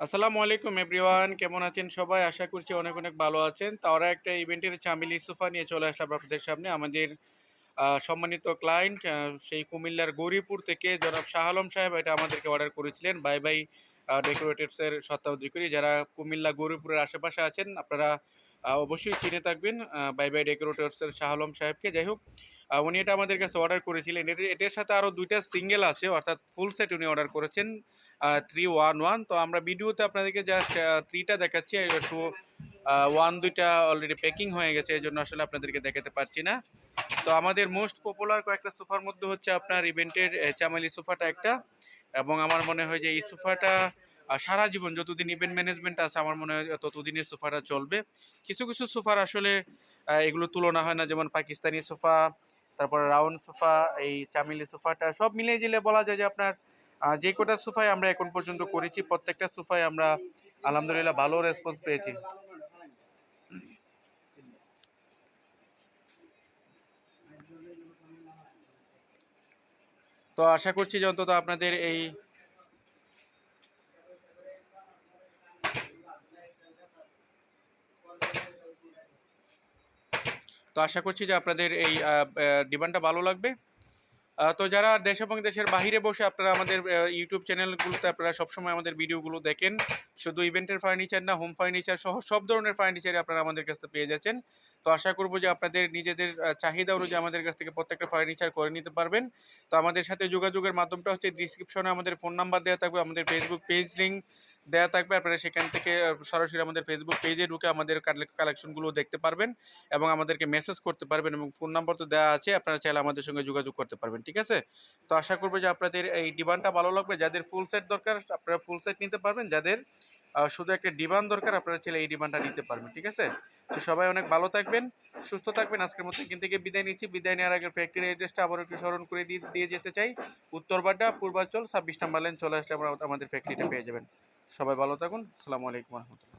আসসালামু আলাইকুম এভরিওয়ান, কেমন আছেন সবাই? আশা করছি অনেক অনেক ভালো আছেন। তারা একটা ইভেন্টের চামিলি সোফা নিয়ে চলে আসলাম আপনাদের সামনে। আমাদের সম্মানিত ক্লায়েন্ট সেই কুমিল্লার গৌরীপুর থেকে জনাব শাহ আলম সাহেব এটা আমাদেরকে অর্ডার করেছিলেন। বাই বাই ডেকোরেটিভসের সত্তাধিকারী যারা কুমিল্লা গৌরীপুরের আশেপাশে আছেন, আপনারা অবশ্যই চিনে থাকবেন। বাই বাই ডেকোরেটরসের শাহ আলম সাহেবকে। যাই হোক উনি এটা আমাদের কাছে অর্ডার করেছিলেন। এটার সাথে আরও দুইটা সিঙ্গেল আছে, অর্থাৎ ফুল সেট উনি অর্ডার করেছেন থ্রি ওয়ান ওয়ান তো আমরা ভিডিওতে আপনাদেরকে জাস্ট থ্রিটা দেখাচ্ছি একটু ওয়ান দুইটা অলরেডি প্যাকিং হয়ে গেছে, এই জন্য আসলে আপনাদেরকে দেখাতে পারছি না। তো আমাদের মোস্ট পপুলার কয়েকটা সোফার মধ্যে হচ্ছে আপনার ইভেন্টের চামালি সোফাটা একটা। এবং আমার মনে হয় যে এই সোফাটা সারা জীবন যতদিন ইভেন্ট ম্যানেজমেন্ট আছে, আমার মনে হয় ততদিনের সোফাটা চলবে। কিছু কিছু সোফার আসলে এগুলো তুলনা হয় না, যেমন পাকিস্তানি সোফা তারপর রাউন্ড সোফা, এই চামিলি সোফাটা, সব মিলিয়ে জিলে বলা যায় যে আপনার যে কটা সোফায় আমরা এখন পর্যন্ত করেছি, প্রত্যেকটা সোফায় আমরা আলহামদুলিল্লাহ ভালো রেসপন্স পেয়েছি। তো আশা করছি যে অন্তত আপনাদের এই তো আশা করছি যে আপনাদের এই ডিমান্ডটা ভালো লাগবে। তো যারা দেশ এবং দেশের বাইরে বসে আপনারা আমাদের ইউটিউব চ্যানেলগুলোতে আপনারা সবসময় আমাদের ভিডিওগুলো দেখেন। শুধু ইভেন্টের ফার্নিচার না হোম ফার্নিচার সহ সব ধরনের ফার্নিচারই আপনারা আমাদের কাছ থেকে পেয়ে যাচ্ছেন। তো আশা করব যে আপনাদের নিজেদের চাহিদা অনুযায়ী আমাদের কাছ থেকে প্রত্যেকটা ফার্নিচার করে নিতে পারবেন। তো আমাদের সাথে যোগাযোগের মাধ্যমটা হচ্ছে ডিসক্রিপশনে আমাদের ফোন নাম্বার দেওয়া থাকবে, আমাদের ফেসবুক পেজ লিঙ্ক দেওয়া থাকবে। আপনারা সেখান থেকে সরাসরি আমাদের ফেসবুক পেজে ঢুকে আমাদের কালেকশনগুলো দেখতে পারবেন এবং আমাদেরকে মেসেজ করতে পারবেন এবং ফোন নাম্বার তো দেওয়া আছে, আপনারা চাইলে আমাদের সঙ্গে যোগাযোগ করতে পারবেন। ঠিক আছে? তো আশা করব যে আপনাদের এই ডিমান্ডটা ভালো লাগবে। যাদের ফুল সেট দরকার, আপনারা ফুল সেট নিতে পারবেন। যাদের শুধু একটা ডিমান্ড দরকার, আপনারা ছেলে এই ডিমান্ডটা নিতে পারবেন, ঠিক আছে? তো সবাই অনেক ভালো থাকবেন, সুস্থ থাকবেন। আজকের মতো এখান থেকে বিদায় নিচ্ছি। বিদায় নেওয়ার আগে ফ্যাক্টরি অ্যাড্রেসটা আবার একটু স্মরণ করে দিয়ে দিয়ে যেতে চাই। উত্তরবাড্ডা পূর্বাঞ্চল ছাব্বিশ নাম্বার লাইন চলে আসলে আমরা আমাদের ফ্যাক্টরিটা পেয়ে যাবেন। সবাই ভালো থাকুন। আসসালামু আলাইকুম রহমতুল্লাহ।